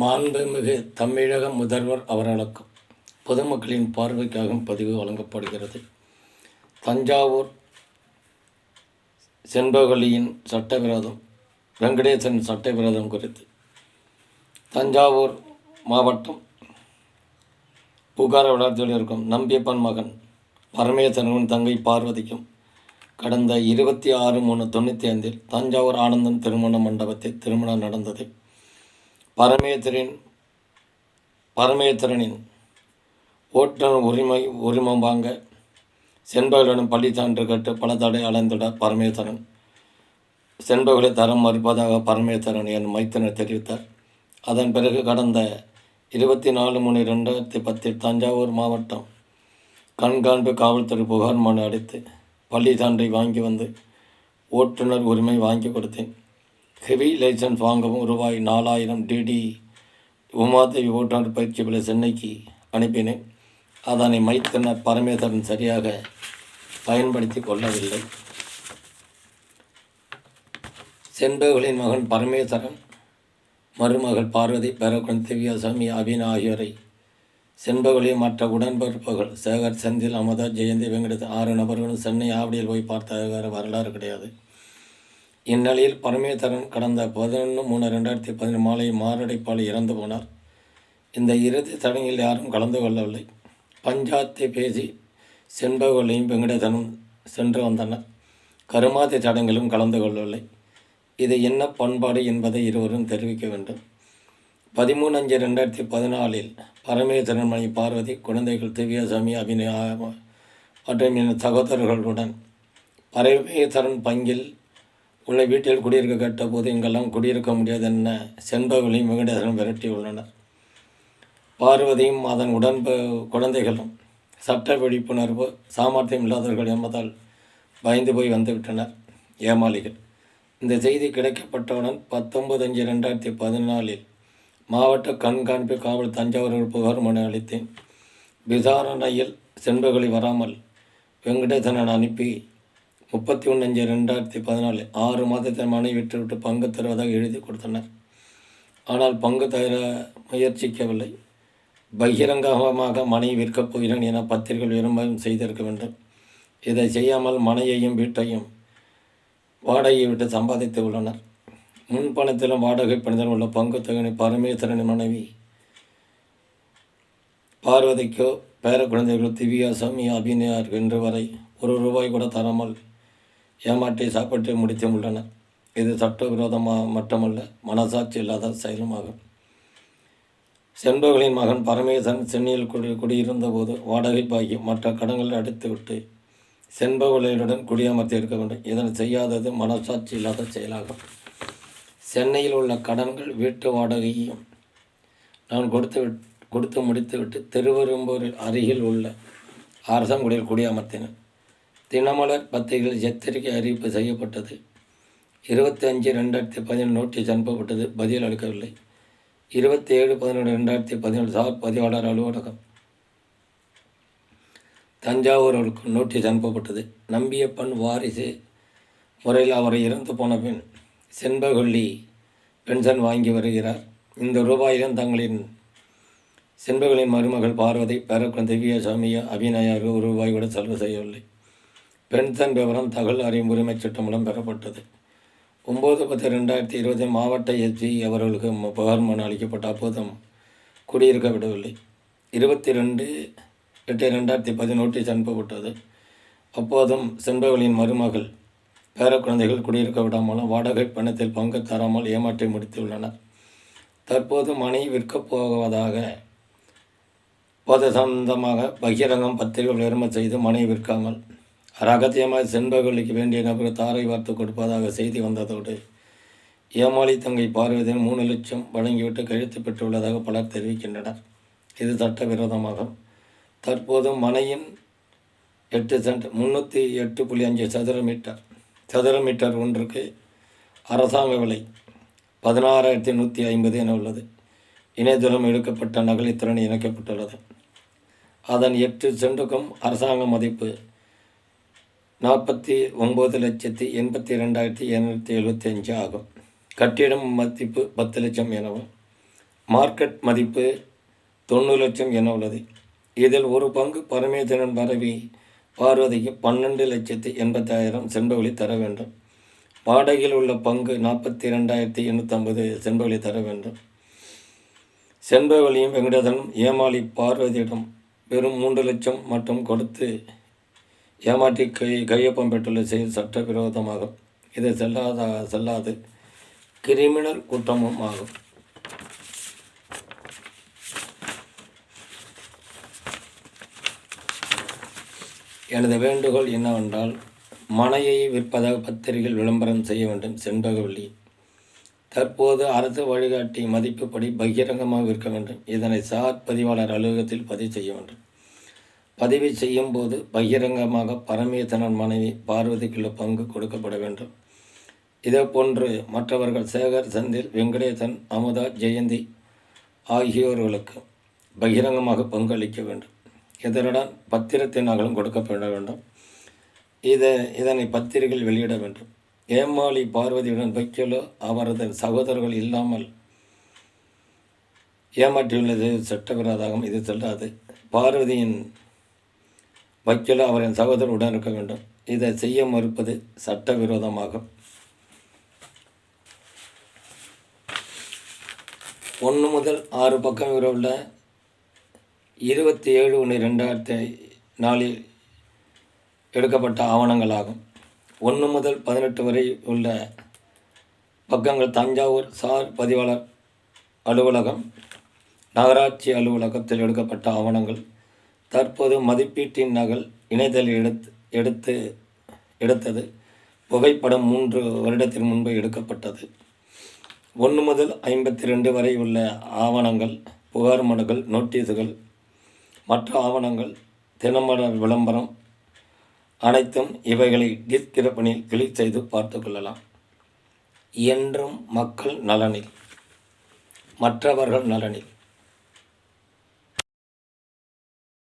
மாண்புமிகு தமிழக முதல்வர் அவர்களுக்கும் பொதுமக்களின் பார்வைக்காக பதிவு வழங்கப்படுகிறது. தஞ்சாவூர் செண்பகலியின் சட்டவிரோதம் வெங்கடேசன் சட்டவிரோதம் குறித்து. தஞ்சாவூர் மாவட்டம் புகார் வளர்ச்சியில் இருக்கும் நம்பியப்பன் மகன் பரமேசனும் தங்கை பார்வதிக்கும் கடந்த இருபத்தி ஆறு மூணு தொண்ணூற்றி ஐந்தில் தஞ்சாவூர் ஆனந்தம் திருமண மண்டபத்தில் திருமணம் நடந்தது. பரமேஸ்வரின் பரமேஸ்வரனின் ஓட்டுநர் உரிமை உரிமம் வாங்க செண்பகலிடம் பள்ளி சான்று கட்டு பல தடை அலைந்துட பரமேஸ்வரன் செண்பகலை தரம் மறுப்பதாக பரமேஸ்வரன் என் மைத்தனர் தெரிவித்தார். அதன் பிறகு கடந்த இருபத்தி நாலு மூணு ரெண்டாயிரத்தி பத்தில் தஞ்சாவூர் மாவட்டம் கண்காணிப்பு காவல்துறை புகார் மனு அடித்து பள்ளி சான்றை வாங்கி வந்து ஓட்டுநர் உரிமை வாங்கி கொடுத்தேன். ஹெவி லைசன்ஸ் வாங்கவும் ரூபாய் நாலாயிரம் டிடி உமாதேவி ஓட்டுநர் பயிற்சி பல சென்னைக்கு அனுப்பினேன். அதனை மைத்தனர் பரமேஸ்வரன் சரியாக பயன்படுத்தி கொள்ளவில்லை. செண்பகலின் மகன் பரமேஸ்வரன் மருமகள் பார்வதி பேரக்குழந்தை திவ்யாசாமி அபின் ஆகியோரை செண்பகலி மற்ற உடன்பிறப்புகள் சேகர் செந்தில் அமதா ஜெயந்தி வெங்கடேஷ் ஆறு நபர்களும் சென்னை ஆவடியில் போய் பார்த்த வரலாறு கிடையாது. இந்நிலையில் பரமேதரன் கடந்த பதினொன்று மூணு ரெண்டாயிரத்தி பதினொன்று மாலை மாரடைப்பால் இறந்து போனார். இந்த இறுதி சடங்கில் யாரும் கலந்து கொள்ளவில்லை. பஞ்சாத்தை பேசி செண்பகலையும் வெங்கடேசனும் சென்று வந்தனர். கருமாதி சடங்கிலும் கலந்து கொள்ளவில்லை. இது என்ன பண்பாடு என்பதை இருவரும் தெரிவிக்க வேண்டும். பதிமூணு அஞ்சு ரெண்டாயிரத்தி பதினாலில் பரமேஸ்வரன் மணி பார்வதி குழந்தைகள் திவ்யாசாமி அபிநய மற்றும் என் சகோதரர்களுடன் பரமேஸ்வரன் பங்கில் உன்னை வீட்டில் குடியிருக்க கேட்டபோது இங்கெல்லாம் குடியிருக்க முடியாது என்ன செண்பகலையும் வெங்கடேசனும் விரட்டி உள்ளனர். பார்வதியும் அதன் உடன்ப குழந்தைகளும் சட்ட விழிப்புணர்வு சாமர்த்தியம் இல்லாதவர்கள் என்பதால் பயந்து போய் வந்துவிட்டனர் ஏமாளிகள். இந்த செய்தி கிடைக்கப்பட்டவுடன் பத்தொன்பது அஞ்சு ரெண்டாயிரத்தி பதினாலில் மாவட்ட கண்காணிப்பு காவல் தஞ்சாவூர் புகார் மனு அளித்தேன். விசாரணையில் செண்பகலி வராமல் வெங்கடேசனன் அனுப்பி முப்பத்தி ஒன்று அஞ்சு ரெண்டாயிரத்தி பதினாலு ஆறு மாதத்தில் மனை விட்டுவிட்டு பங்கு தருவதாக எழுதி கொடுத்தனர். ஆனால் பங்கு தர முயற்சிக்கவில்லை. பகிரங்கமாக மனை விற்கப் போகிறேன் என பத்திரிகைகள் விரும்பவும் செய்திருக்க வேண்டும். இதை செய்யாமல் மனையையும் வீட்டையும் வாடகையை விட்டு சம்பாதித்து உள்ளனர். முன்பணத்திலும் வாடகை பணிதல் உள்ள பங்கு தொகையினை பரமேஸ்வரன் மனைவி பார்வதிக்கோ பேர குழந்தைகளோ திவ்யா சாமி அபிநயார் இன்று வரை ஒரு ரூபாய் கூட தராமல் ஏமாற்றி சாப்பிட்டு முடித்து உள்ளனர். இது சட்டவிரோதமாக மட்டுமல்ல மனசாட்சி இல்லாத செயலுமாகும். செண்பகலின் மகன் பரமேசன் சென்னையில் குடி குடியிருந்த போது வாடகை பாகி மற்ற கடன்களை அடித்துவிட்டு செண்பகலியுடன் குடியமர்த்தி இருக்க வேண்டும். இதனை செய்யாதது மனசாட்சி இல்லாத செயலாகும். சென்னையில் உள்ள கடன்கள் வீட்டு வாடகையும் நான் கொடுத்து விட் கொடுத்து முடித்துவிட்டு திருவெரும்பூரில் அருகில் உள்ள அரசங்குடியில் குடியமர்த்தினேன். தினமலர் பத்திரிகையில் எச்சரிக்கை அறிவிப்பு செய்யப்பட்டது. இருபத்தி அஞ்சு ரெண்டாயிரத்தி பதினேழு நோட்டீஸ் அனுப்பப்பட்டது. பதில் அளிக்கவில்லை. இருபத்தி ஏழு பதினொன்று ரெண்டாயிரத்தி பதினேழு சார் பதிவாளர் அலுவலகம். தஞ்சாவூருக்கு நோட்டீஸ் அனுப்பப்பட்டது. நம்பியப்பன் வாரிசு முறையில் அவரை இறந்து போன பின் செண்பகொல்லி பென்ஷன் வாங்கி வருகிறார். இந்த ரூபாயிலும் தங்களின் செண்பகலின் மருமகள் பார்வதி பேரக்குழந்தை திவ்யசாமிய அபிநயா ஒரு ரூபாய் கூட செலவு செய்யவில்லை. பென்ஷன் விவரம் தகவல் அறியும் உரிமை சட்டம் மூலம் பெறப்பட்டது. ஒம்பது பத்து ரெண்டாயிரத்தி இருபது மாவட்ட எஸ்பி அவர்களுக்கு புகார் மனு அளிக்கப்பட்ட அப்போதும் குடியிருக்க விடவில்லை. இருபத்தி ரெண்டு எட்டு ரெண்டாயிரத்தி பதினோட்டில் அனுப்பப்பட்டது அப்போதும் செண்பகலின் மருமகள் பேர குழந்தைகள் குடியிருக்க விடாமலும் வாடகை பணத்தில் பங்கு தராமல் ஏமாற்றி முடித்துள்ளனர். தற்போது மனை விற்கப் போவதாக பொது சம்பந்தமாக பகிரங்கம் பத்திரிகை விளம்பர செய்து மனை விற்காமல் ரகசியமாக செண்பகலிக்கு வேண்டிய நபர் தாரை வார்த்து கொடுப்பதாக செய்தி வந்ததோடு ஏமாளி தங்கை பார்வதியின் மூணு லட்சம் வழங்கிவிட்டு கழித்து பெற்றுள்ளதாக பலர் தெரிவிக்கின்றனர். இது சட்டவிரோதமாகும். தற்போது மனையின் எட்டு சென்ட் முந்நூற்றி எட்டு புள்ளி அஞ்சு சதுர மீட்டர் சதுர மீட்டர் ஒன்றுக்கு அரசாங்க விலை பதினாறாயிரத்தி நூற்றி ஐம்பது என உள்ளது. இணையதளம் எடுக்கப்பட்ட நகலித்திறன் இணைக்கப்பட்டுள்ளது. அதன் எட்டு சென்ட்டுக்கும் அரசாங்க மதிப்பு நாற்பத்தி ஒம்பது லட்சத்தி எண்பத்தி ரெண்டாயிரத்தி இரநூத்தி எழுபத்தி அஞ்சு ஆகும். கட்டிடம் மதிப்பு பத்து லட்சம் எனவும் மார்க்கெட் மதிப்பு தொண்ணூறு லட்சம் என உள்ளது. இதில் ஒரு பங்கு பரமேஸ்வரன் பரவி பார்வதிக்கு பன்னெண்டு லட்சத்தி எண்பத்தாயிரம் செண்பவழி தர வேண்டும். வாடகையில் உள்ள பங்கு நாற்பத்தி ரெண்டாயிரத்தி எண்ணூற்றம்பது செண்பவழி தர வேண்டும். செண்பவழியும் வெங்கடேசனும் ஏமாளி பார்வதியிடம் வெறும் மூன்று லட்சம் மட்டும் கொடுத்து ஏமாற்றி கை கையொப்பம் பெற்றுள்ள செயல் சட்டவிரோதமாகும். இது செல்லாத செல்லாது. கிரிமினல் குற்றமும் ஆகும். எனது வேண்டுகோள் என்னவென்றால் மனையை விற்பதாக பத்திரிகையில் விளம்பரம் செய்ய வேண்டும் செண்பகவல்லி. தற்போது அரசு வழிகாட்டி மதிப்புப்படி பகிரங்கமாக விற்க வேண்டும். இதனை சார் பதிவாளர் அலுவலகத்தில் பதிவு செய்ய வேண்டும். பதிவு செய்யும் போது பகிரங்கமாக பரமேதனன் மனைவி பார்வதிக்குள்ள பங்கு கொடுக்கப்பட வேண்டும். இதே போன்று மற்றவர்கள் சேகர் செந்தில் வெங்கடேசன் அமுதா ஜெயந்தி ஆகியோர்களுக்கு பகிரங்கமாக பங்களிக்க வேண்டும். இதனுடன் பத்திரத்தின் நகலும் கொடுக்கப்பட வேண்டும். இதை இதனை பத்திரிகையில் வெளியிட வேண்டும். ஏமாளி பார்வதியுடன் வைக்கலோ அவரது சகோதரர்கள் இல்லாமல் ஏமாற்றியுள்ளது சட்டவிரோதாகவும் இது செல்லாது. பார்வதியின் வக்கீல் அவரின் சகோதரருடன் இருக்க வேண்டும். இதை செய்ய மறுப்பது சட்டவிரோதமாகும். ஒன்று முதல் ஆறு பக்கம் உள்ள இருபத்தி ஏழு ஒன்று ரெண்டாயிரத்தி நாலில் எடுக்கப்பட்ட ஆவணங்களாகும். ஒன்று முதல் பதினெட்டு வரை உள்ள பக்கங்கள் தஞ்சாவூர் சார் பதிவாளர் அலுவலகம் நகராட்சி அலுவலகத்தில் எடுக்கப்பட்ட ஆவணங்கள். தற்போது மதிப்பீட்டின் நகல் இணையதளில் எடுத்து எடுத்து எடுத்தது. புகைப்படம் மூன்று வருடத்திற்கு முன்பு எடுக்கப்பட்டது. ஒன்று முதல் ஐம்பத்தி ரெண்டு வரை உள்ள ஆவணங்கள் புகார் மனுக்கள் நோட்டீஸுகள் மற்ற ஆவணங்கள் தினமலர் விளம்பரம். அனைத்தும் இவைகளை டிஸ்கிரப்பனில் கிளிக் செய்து பார்த்து கொள்ளலாம். என்றும் மக்கள் நலனில் மற்றவர்கள் நலனில்.